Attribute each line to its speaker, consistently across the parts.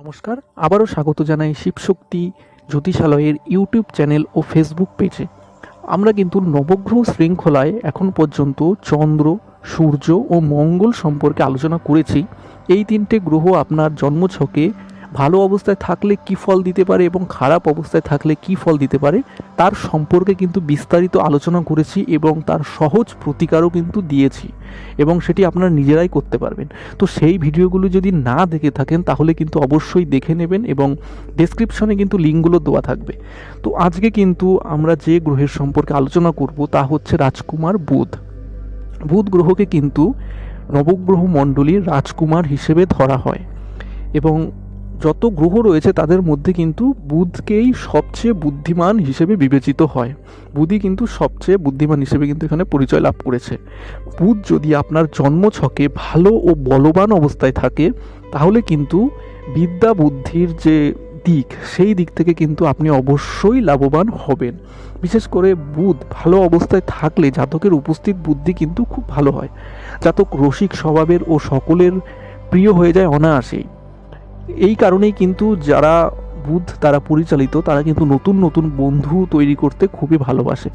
Speaker 1: নমস্কার, আবারও স্বাগত জানাই শিবশক্তি জ্যোতিষালয়ের ইউটিউব চ্যানেল ও ফেসবুক পেজে। আমরা কিন্তু নবগ্রহ শৃঙ্খলায় এখন পর্যন্ত চন্দ্র, সূর্য ও মঙ্গল সম্পর্কে আলোচনা করেছি। এই তিনটে গ্রহ আপনার জন্মছকে ভালো অবস্থায় থাকলে কী ফল দিতে পারে এবং খারাপ অবস্থায় থাকলে কী ফল দিতে পারে, তার সম্পর্কে কিন্তু বিস্তারিত আলোচনা করেছি এবং তার সহজ প্রতিকারও কিন্তু দিয়েছি এবং সেটি আপনারা নিজেরাই করতে পারবেন। তো সেই ভিডিওগুলো যদি না দেখে থাকেন, তাহলে কিন্তু অবশ্যই দেখে নেবেন এবং ডেসক্রিপশনে কিন্তু লিঙ্কগুলো দেওয়া থাকবে। তো আজকে কিন্তু আমরা যে গ্রহের সম্পর্কে আলোচনা করব, তা হচ্ছে রাজকুমার বুধ। বুধ গ্রহকে কিন্তু নবগ্রহ মণ্ডলীর রাজকুমার হিসেবে ধরা হয় এবং যত গ্রহ রয়েছে তাদের মধ্যে কিন্তু বুধকেই সবচেয়ে বুদ্ধিমান হিসেবে বিবেচিত হয়। বুধই কিন্তু সবচেয়ে বুদ্ধিমান হিসেবে কিন্তু এখানে পরিচয় লাভ করেছে। বুধ যদি আপনার জন্মছকে ভালো ও বলবান অবস্থায় থাকে, তাহলে কিন্তু বিদ্যা বুদ্ধির যে দিক, সেই দিক থেকে কিন্তু আপনি অবশ্যই লাভবান হবেন। বিশেষ করে বুধ ভালো অবস্থায় থাকলে জাতকের উপস্থিত বুদ্ধি কিন্তু খুব ভালো হয়। জাতক রসিক স্বভাবের ও সকলের প্রিয় হয়ে যায় অনায়াসেই। এই কারণেই কিন্তু যারা বুধ তারা পরিচালিত, তারা কিন্তু নতুন নতুন বন্ধু তৈরি করতে খুবই ভালোবাসে।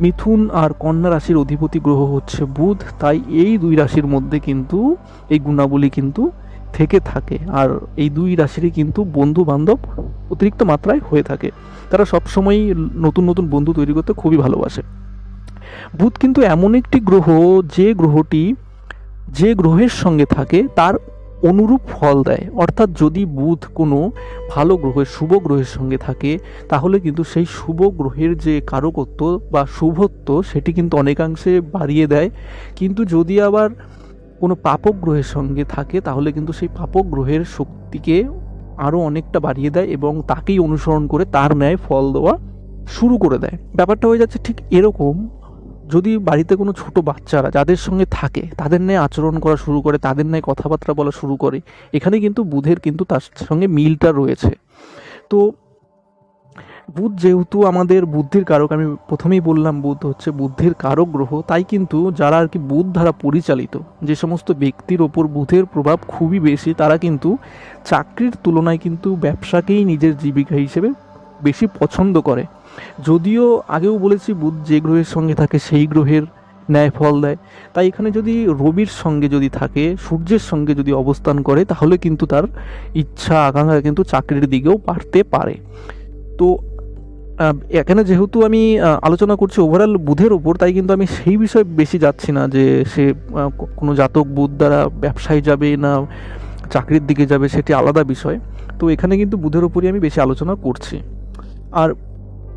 Speaker 1: মিথুন আর কন্যা রাশির অধিপতি গ্রহ হচ্ছে বুধ, তাই এই দুই রাশির মধ্যে কিন্তু এই গুণাবলী কিন্তু থেকে থাকে। আর এই দুই রাশিরই কিন্তু বন্ধু বান্ধব অতিরিক্ত মাত্রায় হয়ে থাকে। তারা সবসময়ই নতুন নতুন বন্ধু তৈরি করতে খুবই ভালোবাসে। বুধ কিন্তু এমন একটি গ্রহ, যে গ্রহটি, যে গ্রহের সঙ্গে থাকে, তার অনুরূপ ফল দেয়। অর্থাৎ যদি বুধ কোনো ভালো গ্রহের, শুভ গ্রহের সঙ্গে থাকে, তাহলে কিন্তু সেই শুভ গ্রহের যে কারকত্ব বা শুভত্ব, সেটি কিন্তু অনেকাংশে বাড়িয়ে দেয়। কিন্তু যদি আবার কোনো পাপক গ্রহের সঙ্গে থাকে, তাহলে কিন্তু সেই পাপক গ্রহের শক্তিকে আরও অনেকটা বাড়িয়ে দেয় এবং তাকেই অনুসরণ করে তার ন্যায় ফল দেওয়া শুরু করে দেয়। ব্যাপারটা হয়ে যাচ্ছে ঠিক এরকম যদি বাড়িতে কোনো ছোট বাচ্চারা যাদের সঙ্গে থাকে, তাদের ন্যায় আচরণ করা শুরু করে, তাদের ন্যায় কথাবার্তা বলা শুরু করে, এখানে কিন্তু বুধের কিন্তু তার সঙ্গে মিলটা রয়েছে। তো বুধ যেহেতু আমাদের বুদ্ধির কারক, আমি প্রথমেই বললাম বুধ হচ্ছে বুদ্ধির কারক গ্রহ, তাই কিন্তু যারা আর কি বুধ দ্বারা পরিচালিত, যে সমস্ত ব্যক্তির ওপর বুধের প্রভাব খুবই বেশি, তারা কিন্তু চাকরির তুলনায় কিন্তু ব্যবসাকেই নিজের জীবিকা হিসেবে বেশি পছন্দ করে। যদিও আগেও বলেছি বুধ যে গ্রহের সঙ্গে থাকে সেই গ্রহের ন্যায় ফল দেয়। তাই এখানে যদি রবির সঙ্গে যদি থাকে, সূর্যের সঙ্গে যদি অবস্থান করে, তাহলে কিন্তু তার ইচ্ছা, আকাঙ্ক্ষা কিন্তু চাকরির দিকেও বাড়তে পারে। তো এখানে যেহেতু আমি আলোচনা করছি ওভারঅল বুধের ওপর তাই কিন্তু আমি সেই বিষয়ে বেশি যাচ্ছি না যে সে কোনো জাতক বুধ দ্বারা ব্যবসায় যাবে না চাকরির দিকে যাবে, সেটি আলাদা বিষয়। তো এখানে কিন্তু বুধের ওপরই আমি বেশি আলোচনা করছি। আর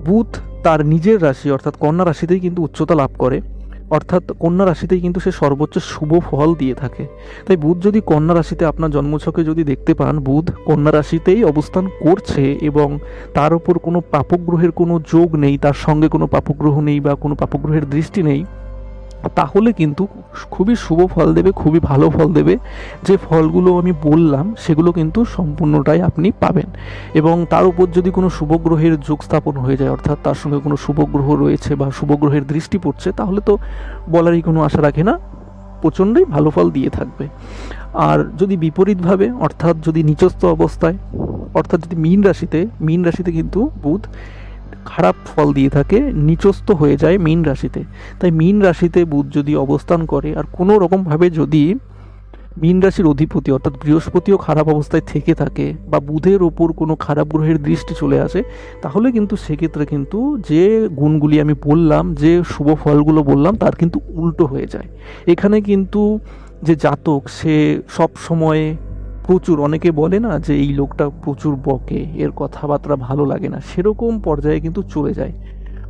Speaker 1: বুধ তার নিজের রাশি, অর্থাৎ কন্যা রাশিতেই কিন্তু উচ্চতা লাভ করে। অর্থাৎ কন্যা রাশিতেই কিন্তু সে সর্বোচ্চ শুভ ফল দিয়ে থাকে। তাই বুধ যদি কন্যা রাশিতে আপনার জন্মছকে যদি দেখতে পান, বুধ কন্যা রাশিতেই অবস্থান করছে এবং তার উপর কোনো পাপগ্রহের কোনো যোগ নেই, তার সঙ্গে কোনো পাপগ্রহ নেই বা কোনো পাপগ্রহের দৃষ্টি নেই তাহলে কিন্তু খুবই শুভ ফল দেবে, খুবই ভালো ফল দেবে। যে ফলগুলো আমি বললাম, সেগুলো কিন্তু সম্পূর্ণটাই আপনি পাবেন। এবং তার উপর যদি কোনো শুভগ্রহের যোগ স্থাপন হয়ে যায়, অর্থাৎ তার সঙ্গে কোনো শুভগ্রহ রয়েছে বা শুভগ্রহের দৃষ্টি পড়ছে, তাহলে তো বলারই কোনো আশা রাখে না। প্রচণ্ডই ভালো ফল দিয়ে থাকবে। আর যদি বিপরীতভাবে, অর্থাৎ যদি নিচস্থ অবস্থায়, অর্থাৎ যদি মীন রাশিতে মীন রাশিতে কিন্তু বুধ খারাপ ফল দিয়ে থাকে, নিচস্থ হয়ে যায় মীন রাশিতে। তাই মীন রাশিতে বুধ যদি অবস্থান করে, আর কোনো রকমভাবে যদি মীন রাশির অধিপতি, অর্থাৎ বৃহস্পতিও খারাপ অবস্থায় থেকে থাকে বা বুধের ওপর কোনো খারাপ গ্রহের দৃষ্টি চলে আসে, তাহলে কিন্তু সেক্ষেত্রে কিন্তু যে গুণগুলি আমি বললাম, যে শুভ ফলগুলো বললাম, তার কিন্তু উল্টো হয়ে যায়। এখানে কিন্তু যে জাতক, সে সব সময় প্রচুর, অনেকে বলে না যে এই লোকটা প্রচুর বকে, এর কথাবার্তা ভালো লাগে না। সেরকম পর্যায়ে কিন্তু চলে যায়।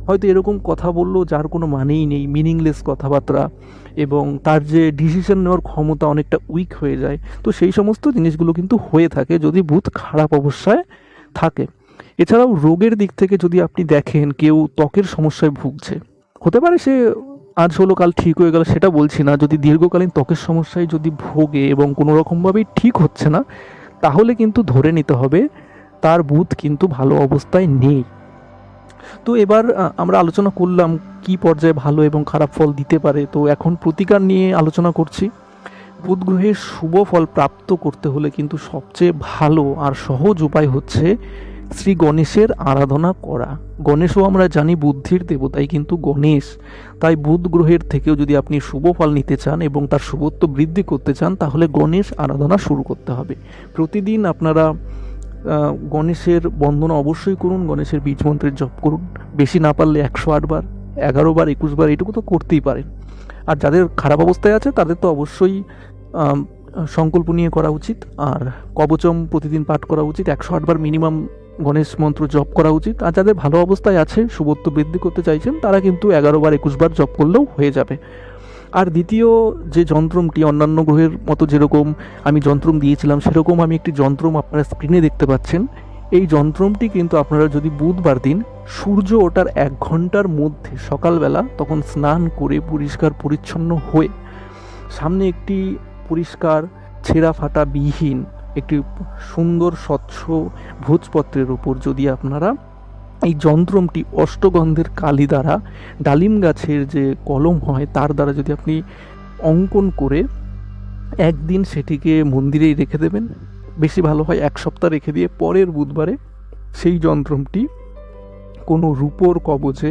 Speaker 1: হয়তো এরকম কথা বললেও যার কোনো মানেই নেই মিনিংলেস কথাবার্তা এবং তার যে ডিসিশন নেওয়ার ক্ষমতা অনেকটা উইক হয়ে যায়। তো সেই সমস্ত জিনিসগুলো কিন্তু হয়ে থাকে যদি বুধ খারাপ অবস্থায় থাকে। এছাড়াও রোগের দিক থেকে যদি আপনি দেখেন কেউ ত্বকের সমস্যায় ভুগছে, হতে পারে সে আজ হলো, কাল ঠিক হয়ে গেল সেটা বলছি না। যদি দীর্ঘকালীন ত্বকের সমস্যায় যদি ভোগে এবং কোনো রকমভাবেই ঠিক হচ্ছে না, তাহলে কিন্তু ধরে নিতে হবে, তার বুধ কিন্তু ভালো অবস্থায় নেই। তো এবার আমরা আলোচনা করলাম কি পর্যায়ে ভালো এবং খারাপ ফল দিতে পারে। তো এখন প্রতিকার নিয়ে আলোচনা করছি। বুধ গ্রহের শুভ ফল প্রাপ্ত করতে হলে কিন্তু সবচেয়ে ভালো আর সহজ উপায় হচ্ছে শ্রী গণেশের আরাধনা করা। গণেশও আমরা জানি বুদ্ধির দেবতাই কিন্তু গণেশ। তাই বুধ গ্রহের থেকেও যদি আপনি শুভ ফল নিতে চান এবং তার শুভত্ব বৃদ্ধি করতে চান, তাহলে গণেশ আরাধনা শুরু করতে হবে। প্রতিদিন আপনারা গণেশের বন্দনা অবশ্যই করুন, গণেশের বীজ মন্ত্রের জপ করুন। বেশি না পারলে একশো আটবার এগারো বার, একুশ বার এটুকু তো করতেই পারেন। আর যাদের খারাপ অবস্থায় আছে, তাদের তো অবশ্যই সংকল্প নিয়ে করা উচিত। আর কবচম প্রতিদিন পাঠ করা উচিত। একশো আটবার মিনিমাম গণেশ মন্ত্র জপ করা উচিত। আর যাদের ভালো অবস্থায় আছে শুভত্ব বৃদ্ধি করতে চাইছেন, তারা কিন্তু এগারো বার, একুশ বার জপ করলেও হয়ে যাবে। আর দ্বিতীয় যে যন্ত্রমটি, অন্যান্য গ্রহের মতো যেরকম আমি যন্ত্রম দিয়েছিলাম, সেরকম আমি একটি যন্ত্রম আপনারা স্ক্রিনে দেখতে পাচ্ছেন। এই যন্ত্রমটি কিন্তু আপনারা যদি বুধবার দিন, সূর্য ওঠার এক ঘণ্টার মধ্যে সকালবেলা তখন স্নান করে পরিষ্কার, পরিচ্ছন্ন হয়ে সামনে একটি পরিষ্কার, ছেঁড়া ফাটা বিহীন একটি সুন্দর স্বচ্ছ ভোজপত্রের উপর যদি আপনারা এই যন্ত্রমটি অষ্টগন্ধের কালি দ্বারা ডালিম গাছের যে কলম হয়, তার দ্বারা যদি আপনি অঙ্কন করে একদিন সেটিকে মন্দিরেই রেখে দেবেন, বেশি ভালো হয় এক সপ্তাহ রেখে দিয়ে পরের বুধবারে সেই যন্ত্রমটি কোনো রূপোর কবচে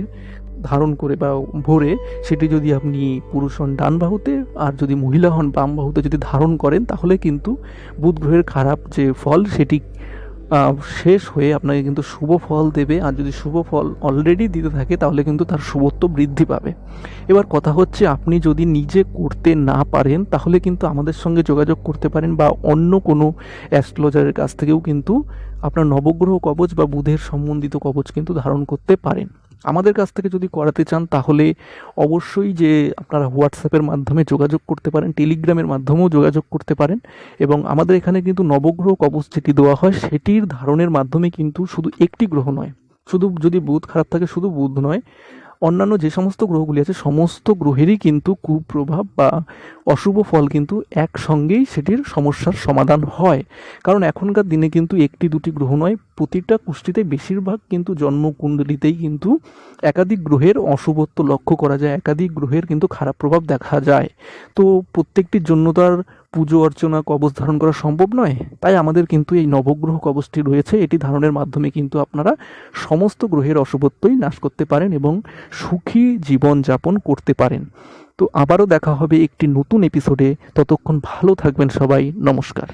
Speaker 1: ধারণ করে বা ভরে সেটি যদি আপনি পুরুষ হন ডান বাহুতে, আর যদি মহিলা হন বাম বাহুতে যদি ধারণ করেন, তাহলে কিন্তু বুধ গ্রহের খারাপ যে ফল সেটি শেষ হয়ে আপনাকে কিন্তু শুভ ফল দেবে। আর যদি শুভ ফল অলরেডি দিতে থাকে, তাহলে কিন্তু তার শুভত্ব বৃদ্ধি পাবে। এবার কথা হচ্ছে, আপনি যদি নিজে করতে না পারেন, তাহলে কিন্তু আমাদের সঙ্গে যোগাযোগ করতে পারেন বা অন্য কোনো অ্যাস্ট্রোলজারের কাছ থেকেও কিন্তু আপনার নবগ্রহ কবচ বা বুধের সম্বন্ধিত কবচ কিন্তু ধারণ করতে পারেন। আমাদের কাছ থেকে যদি করাতে চান, তাহলে অবশ্যই যে আপনারা হোয়াটসঅ্যাপের মাধ্যমে যোগাযোগ করতে পারেন টেলিগ্রামের মাধ্যমেও যোগাযোগ করতে পারেন এবং আমাদের এখানে কিন্তু নবগ্রহ কবচ যেটি দেওয়া হয়, সেটির ধারণের মাধ্যমে কিন্তু শুধু একটি গ্রহ নয়, শুধু যদি বুধ খারাপ থাকে, শুধু বুধ নয় অন্যান্য যে সমস্ত গ্রহগুলি আছে, সমস্ত গ্রহেরই কিন্তু কুপ্রভাব বা অশুভ ফল কিন্তু একসঙ্গেই সেটির সমস্যার সমাধান হয়। কারণ এখনকার দিনে কিন্তু একটি দুটি গ্রহ নয়, প্রতিটা কুষ্টিতে বেশিরভাগ কিন্তু জন্মকুণ্ডলিতেই কিন্তু একাধিক গ্রহের অশুভত্ব লক্ষ্য করা যায়, একাধিক গ্রহের কিন্তু খারাপ প্রভাব দেখা যায়। তো প্রত্যেকটির জন্য তো আর পুজো অর্চনা কবচ ধারণ করা সম্ভব নয়? তাই আমাদের কিন্তু এই নবগ্রহ কবচটি রয়েছে। এটি ধারণের মাধ্যমে কিন্তু আপনারা সমস্ত গ্রহের অশুভত্বই নাশ করতে পারেন এবং সুখী জীবন যাপন করতে পারেন। তো আবারও দেখা হবে একটি নতুন এপিসোডে ততক্ষণ ভালো থাকবেন সবাই। নমস্কার।